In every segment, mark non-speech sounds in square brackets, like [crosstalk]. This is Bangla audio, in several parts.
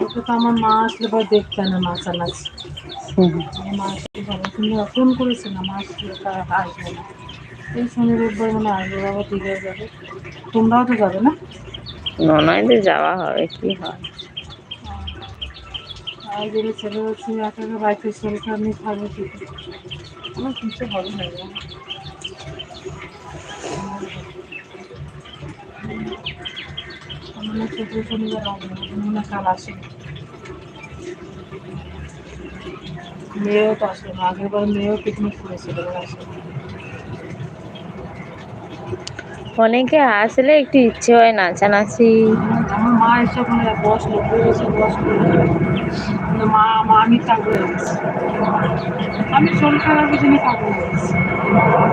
কালকে তো আমার মা আসলে পরে দেখবে না হুম আমার মা আসলে বাবা তুমি ফোন করেছে না মা আসলে আসবে না। এই শনি রোববার মানে আসবে বাবা দীঘায় যাবে। তোমরাও তো যাবে না? ননয়দের যাওয়া হবে কি হয়? আর ছেলে হচ্ছে একা বাড়িতে শরীর খারাপ নিয়ে থাকবে কি আমার কিছু হবে না রে। আমার না চোদ্দ শনিবার না হয় কাল আসে মেয়েও তো আসবে না আগের বার মেয়েও পিকনিক করেছিল অনেকে আসলে একটু ইচ্ছে হয় নাচানাচি। আমার মা এসব বয়স করে কিন্তু মা মা আমি থাকব আমি শরীর খারাপের জন্য থাকব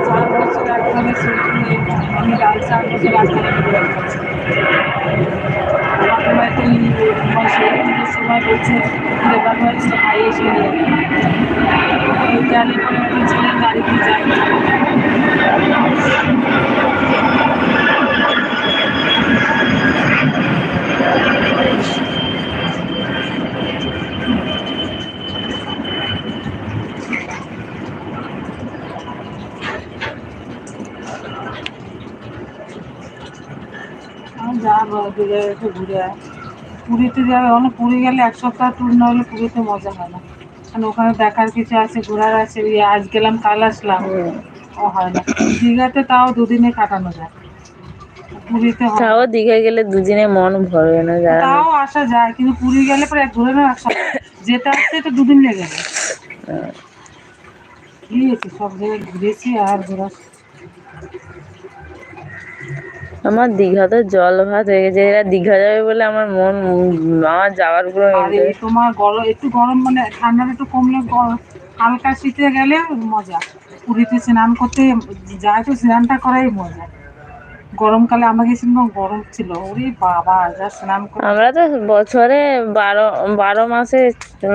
চার বছর একভাবে শরীর আমি গাড়ি চার বছর রাস্তায় ই- তোমার শরীর পুজোর সময় বলছে লেবার হয়েছে ভাই এসে নিয়ে যাবে। গেলে পরে গাড়িতে যাই একটু ঘুরে আয়। পুরীতে যাবে অনেক পুরী গেলে এক সপ্তাহ ট্যুর না হলে পুরীতে মজা হয় না। কারণ ওখানে দেখার কিছু আছে ঘোরার আছে ওই আজ গেলাম কাল আসলাম। ও হয় না। দীঘাতে তাও দুদিনে কাটানো যায়। পুরীতে হয় না। তাও দীঘা গেলে দুদিনে মন ভরবে না যারা তাও আসা যায় কিন্তু পুরী গেলে পরে ঘুরে না এক সপ্তাহ। যেতে আসতে তো দুদিন লেগে যায়। গিয়েছি সব জায়গায় ঘুরেছি আর ঘোরা আমার দীঘাতে জল ভাত হয়ে গেছে। এরা দীঘা যাবে বলে আমার মন আমার যাওয়ার পুরো আর তোমার গরম একটু গরম মানে ঠান্ডাটা একটু কমলে হালকা শীতে গেলে মজা। পুরীতে স্নান করতে যায় তো স্নানটা করাই মজা। গরমকালে আমরা গেছিলাম গরম ছিল। ওরে বাবা যা স্নান আমরা তো বছরে বারো বারো মাসে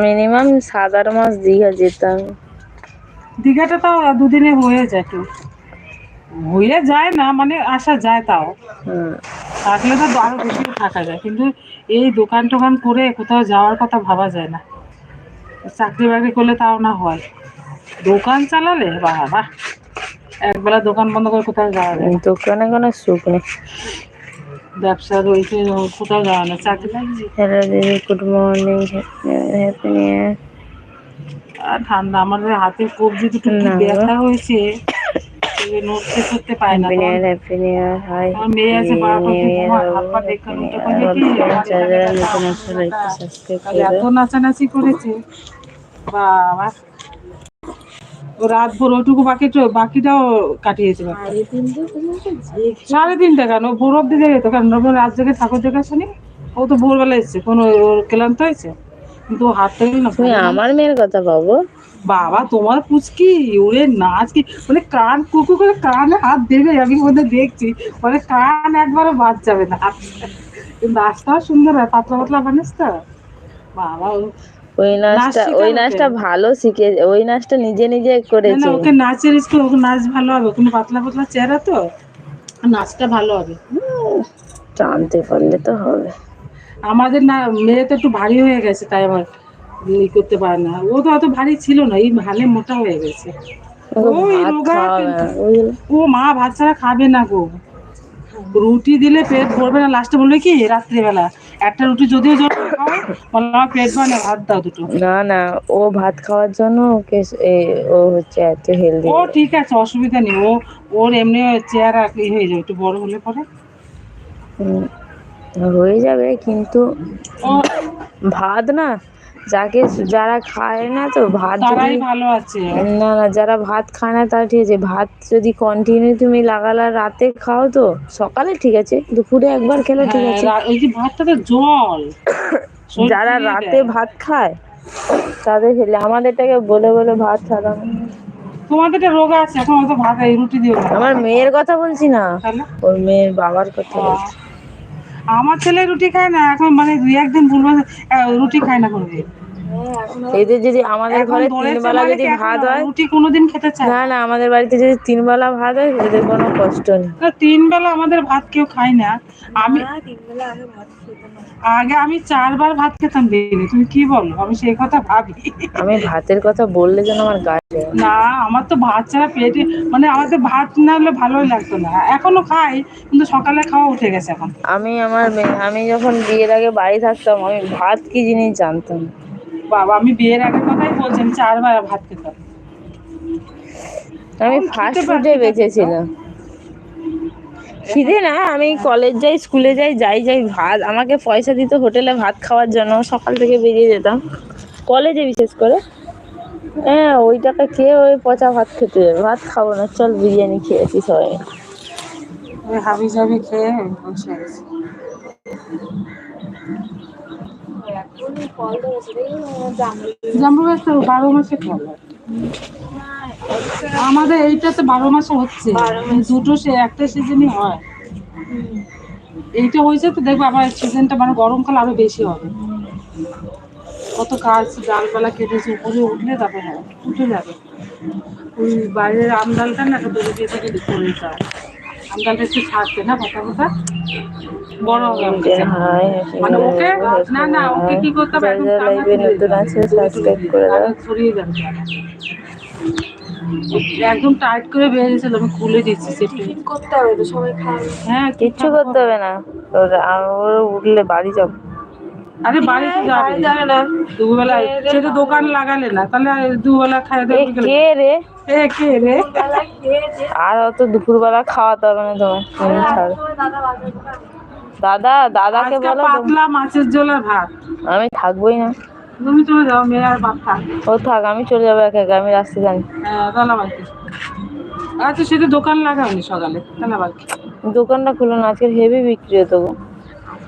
মিনিমাম সাত আট মাস দীঘা যেতাম। দীঘাটা তো দুদিনে হয়ে যায় একটু হয়ে যায় না মানে আসা যায় তাও। থাকলে তো আরও বেশি থাকা যায় কিন্তু এই দোকান টোকান করে কোথাও যাওয়ার কথা ভাবা যায় না। চাকরি বাকরি করলে তাও না হয়। দোকান চালালে বাবা একবেলা দোকান বন্ধ করে কোথাও যাওয়া যায়। দোকানে কোনো সুখ নেই। ব্যবসা রয়েছে কোথাও যাওয়া না চাকরি হ্যালো দিদি গুড মর্নিং হ্যাপি আর ঠান্ডা আমাদের হাতে কবজি দুটো। ব্যথা হয়েছে? না মেয়ে আছে এত নাচানাচি করেছে। বাবা। রাত ভোর ওইটুকু বাকি বাকিটাও কাটিয়েছে সাড়ে তিনটা কেন? ভোর অব্দি জেগে তো কেন? রবিবার রাত জেগে ঠাকুর দেখা শুনি ও তো ভোরবেলা এসছে। কোনো ক্লান্ত হয়েছে? কিন্তু হাত থেকে না আমার মেয়ের কথা পাবো বাবা তোমার পুচকি ওরে নাচ কি? মানে কান কুকু করে কানে হাত দেবে আমি মধ্যে দেখছি। মানে কান একবারে বাদ যাবে না। কিন্তু নাচটাও সুন্দর হয় পাতলা পাতলা বানিস তো। বাবা ওই নাচটা ওই নাচটা ভালো শিখে ওই নাচটা নিজে নিজে করেছে। ওকে নাচের স্কুল ওকে নাচ ভালো হবে। কিন্তু পাতলা পাতলা চেহারা তো? নাচটা ভালো হবে। জানতে পারলে তো হবে। আমাদের না মেয়ে তো একটু ভারী হয়ে গেছে তাই আমার ই করতে পারে না। ও তো অত ভারী ছিল না এই ভালে মোটা হয়ে গেছে। ওই রোগা ও মা ভাত ছাড়া খাবে না গো। রুটি দিলে পেট ভরবে না লাস্টে বলবে কি রাত্রিবেলা। একটা রুটি যদিও জল খাওয়াই বলে আমার পেট ভরে না ভাত দাও দুটো। না না ও ভাত খাওয়ার জন্য ওকে ও হচ্ছে এত হেলদি ও ঠিক আছে অসুবিধা নেই। ও ওর এমনি চেহারা হয়ে যাবে একটু বড় হলে পরে। হয়ে যাবে কিন্তু ভাত না যাকে যারা খায় না তো ভাত যদি ভালো আছে। না না যারা ভাত খায় না তারা ঠিক আছে। ভাত যদি কন্টিনিউ তুমি লাগালা রাতে খাও তো সকালে ঠিক আছে। দুপুরে একবার খেলে ঠিক হ্যাঁ, আছে। ওই যে ভাতটা তো জল। যারা রাতে ভাত খায় তাদের খেলে আমাদেরটাকে বলে বলে ভাত খাওয়াম তোমাদের রোগ আছে এখন অত ভাত রুটি দিও আমার মেয়ের কথা বলছি না। ওর মেয়ের বাবার কথা বলছি। আমার ছেলে রুটি খায় না এখন মানে দুই একদিন ভুলবে রুটি খায় না কোনোদিন। এদের যদি আমাদের ঘরে তিন বেলা যদি ভাত হয় রুটি কোনোদিন খেতে চায় না। না আমাদের বাড়িতে যদি তিন বেলা ভাত হয় এদের কোনো কষ্ট নেই। না তিন বেলা আমাদের ভাত কেউ খায় না। আমি আগে আমি চারবার ভাত খেতাম ডেলি তুমি কি বলো? আমি সেই কথা ভাবি। আমি ভাতের কথা বললে যেন আমার গায়ে। না আমার তো ভাত ছাড়া পেটে মানে আমার তো ভাত না হলে ভালোই লাগতো না। এখনও খাই কিন্তু সকালে খাওয়া উঠে গেছে এখন। আমি আমার মেয়ে- আমি যখন বিয়ের আগে বাড়ি থাকতাম আমি ভাত কি জিনিস জানতাম? না। বাবা আমি বিয়ের আগের কথাই বলছি আমি চারবার ভাত খেতাম। আমি ফাস্ট ফুডে বেঁচেছিলাম। খিদে না আমি কলেজ যাই স্কুলে যাই যাই যাই ভাত আমাকে পয়সা দিত হোটেলে ভাত খাওয়ার জন্য সকাল থেকে বেরিয়ে যেতাম। কলেজে বিশেষ করে। হ্যাঁ ওই টাকা খেয়ে ওই পচা ভাত খেতে যাবে। ভাত খাব না চল বিরিয়ানি খেয়েছি সবাই। হাবি জাবি খেয়ে বসে জাম্বু গাছ তো বারো মাসে ফল হয়। আমাদের এইটাতে বারো মাসে হচ্ছে। দুটো সে একটা সিজনই হয়। এইটা হয়েছে তো দেখব আবার সিজনটা মানে গরমকাল আরও বেশি হবে। কত গাছ ডালপালা কেটেছে উপরে উঠলে তারপরে হবে উঠে যাবে। ওই বাইরের আমডালটা না একটা দড়ি দিয়ে থেকে করে দিতে আমডালটা একটু ছাড়ছে না কথা কথা বড় হাই মানে ওকে না না ওকে কি করতে হবে? একদম যারা লাইভে নতুন আছে সাবস্ক্রাইব করে দাও। তাহলে ছড়িয়ে যাবে। একদম টাইট করে বেরিয়েছিল আমি খুলে দিচ্ছি সেটা করতে হবে তো সবাই খাবে। হ্যাঁ কিচ্ছু করতে হবে না। ওরা ওরা উঠলে বাড়ি যাব। আরে বাড়িতে যাবে। যাবে না। দুবেলা সে তো দোকান লাগালে না। তাহলে দুবেলা কে রে? এ কে রে? আর অত দুপুরবেলা খাওয়াতে হবে না তোমার ছাড়ো। দাদা দাদা দাদাকে বলো পাতলা মাছের ঝোল আর ভাত। আমি থাকবোই না। তুমি চলে যাও মেয়ে আর বাপ থাক। ও থাক আমি চলে যাব একা একা আমি রাস্তা জানি হ্যাঁ তাহলে আচ্ছা সেটা দোকান লাগাওনি সকালে তাহলে দোকানটা খুলো না আজকে হেভি বিক্রি হতো গো।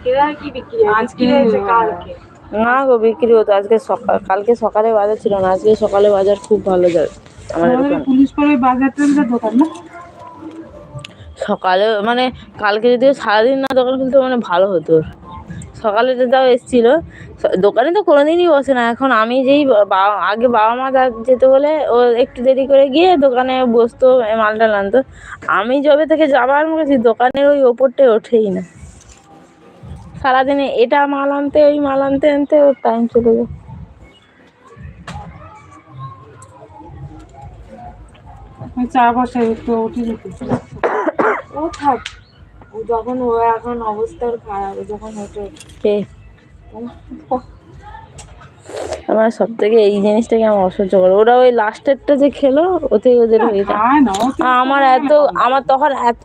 কেরা কি বিক্রি আজকে কালকে। না গো বিক্রি হতো। আজকে সকাল কালকে সকালে বাজার ছিল না আজকে সকালে বাজার খুব ভালো যায়। আমাদের পুলিশ করে বাজার টাজার দোকান না? সকালে মানে কালকে যদি সারাদিন না দোকান খুলতো মানে ভালো হতো। সকালে দাদাও এসেছিল, দোকানে তো কোনোদিনই বসে না। এখন আমি যেই আগে বাবা মা যা- যেত বলে, ও একটু দেরি করে গিয়ে দোকানে বসতো মালটা আনতো। আমি যবে থেকে যাবার আরম্ভ করেছি দোকানের ওই ওপরটায় ওঠেই না। সারাদিনে এটা মাল আনতে, ওই মাল আনতে আনতে ওর টাইম চলে যায়। চা বসে, একটু উঠে ও থাক। ও যখন ও এখন অবস্থার খারাপ যখন হচ্ছে কে? আমার সব থেকে এই জিনিসটাকে আমার অসহ্য করে? ওরা ওই লাস্টেরটা যে খেলো ওতে ওদের হয়ে আমার এত আমার তখন এত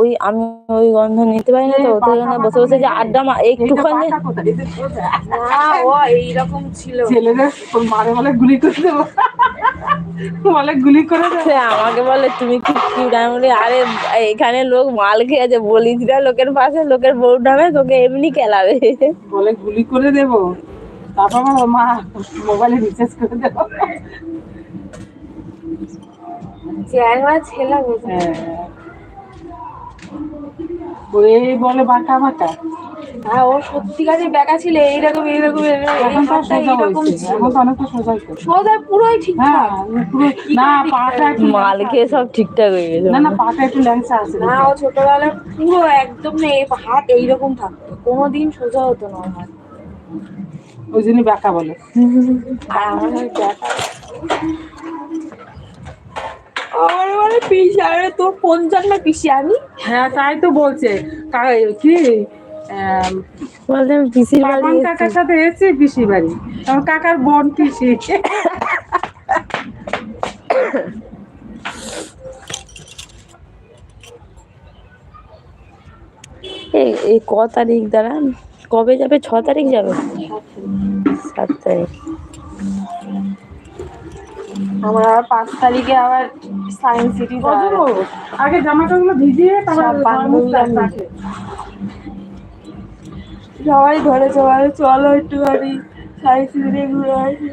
ওই আমি ওই গন্ধ নিতে পারি না তো ওতে এখানে বসে বসে যে আড্ডা মা একটুখানি [laughs] এইরকম ছিল। ছেলেদের মারে বলে গুলি করে দেবো। বলে গুলি করে সে আমাকে বলে তুমি কি কি আমি বলি আরে এখানে লোক মাল খেয়েছে বলিস না লোকের পাশে লোকের বউ নামে তোকে এমনি খেলাবে। বলে গুলি করে দেবো। তারপর আমার মা মোবাইলে রিচার্জ করে দেবো ছেলে হ্যাঁ। ওই বলে বাঁকা বাঁকা। হ্যাঁ ও সত্যিকারের বেকা ছিল এইরকম এইরকম এইরকম, এই এখন তো সোজা এইরকম হয়েছে এখন তো অনেকটা সোজা হয়েছে। সোজা পুরোই ঠিক হ্যাঁ না পাটা মাল খেয়ে সব ঠিকঠাক হয়ে গেছে। না না পাটা একটু আছে। না ও ছোটবেলায় পুরো একদম না হাত এইরকম থাকতো। কোনোদিন সোজা হতো না হাত। ওই জন্য বাঁকা বলে। আর আমার ওই আমার মানে পিসি আরে তোর কোন জন্মে পিসি আমি? হ্যাঁ তাই তো বলছে। কি? বলতে পিসির বাড়ি কাকার সাথে এসেছি পিসি বাড়ি। আমার কাকার বোন পিসি। এই এই ক তারিখ দাঁড়ান। কবে যাবে? ছ তারিখ যাবে? সাত তারিখ। আমার আবার পাঁচ তারিখে আবার সায়েন্স সিটি? আগে জামা কাপড় ভিজিয়ে তারপর। সবাই ঘরে সবাই চলো একটুখানি সায়েন্স সিটি ঘুরে আসি।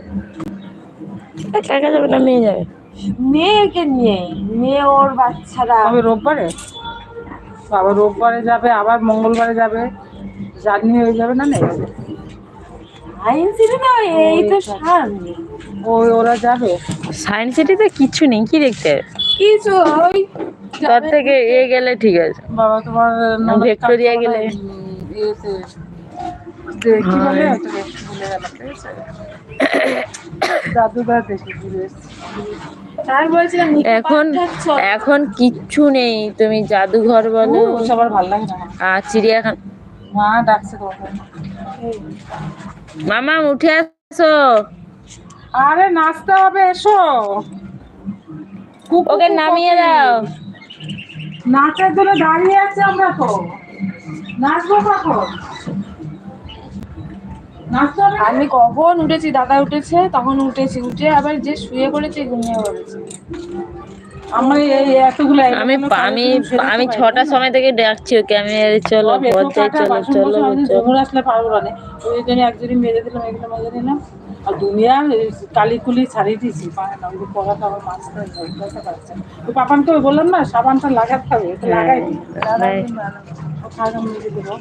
একা যাবে না মেয়ে যাবে? মেয়েকে নিয়ে মেয়ে ওর বাচ্চারা। রোববারে? বাবা রোববারে যাবে আবার মঙ্গলবারে যাবে। জার্নি হয়ে যাবে না না সায়েন্স সিটি না এই তো সামনে। ওই ওরা যাবে? সায়েন্স সিটিতে কিচ্ছু নেই কি দেখতে? কিছু ওই তার থেকে এ গেলে ঠিক আছে। বাবা তোমার ভিক্টোরিয়া গেলে। ইয়েতে বলে? হ্যাঁ। ভুলে গেলাম ঠিক আছে? জাদুঘর দেখে ঘুরে এসেছি। আর বলছিলাম নিকো এখন এখন কিচ্ছু নেই তুমি জাদুঘর বলো। সবার ভালো লাগে না। আর চিড়িয়াখানা মা ডাকছে তোমাকে। মামা উঠে আসো। আরে নাচতে হবে এসো। ওকে নামিয়ে দাও। নাচের জন্য দাঁড়িয়ে আছে আমরা তো। নাচবো কখন? আমি কখন উঠেছি? দাদা উঠেছে তখন উঠেছি। উঠে আবার যে শুয়ে পড়েছে ঘুমিয়ে পড়েছে। আমি আমি আমি ছটার সময় থেকে ডাকছি ওকে আমি চলো পর্যায়ে চলো চলো চলো। আসলে পারব না ওই জন্য একজনই মেরে দিলাম এগুলো মেরে দিলাম। আর দুনিয়া কালি কুলি ছাড়িয়ে দিয়েছি পারে না ওই পড়াটা আমার মাছটা বলতে পারছে তো পাপানকে বললাম না সাবানটা লাগাতে হবে লাগাই হ্যাঁ। লাগাই মেরে দেবো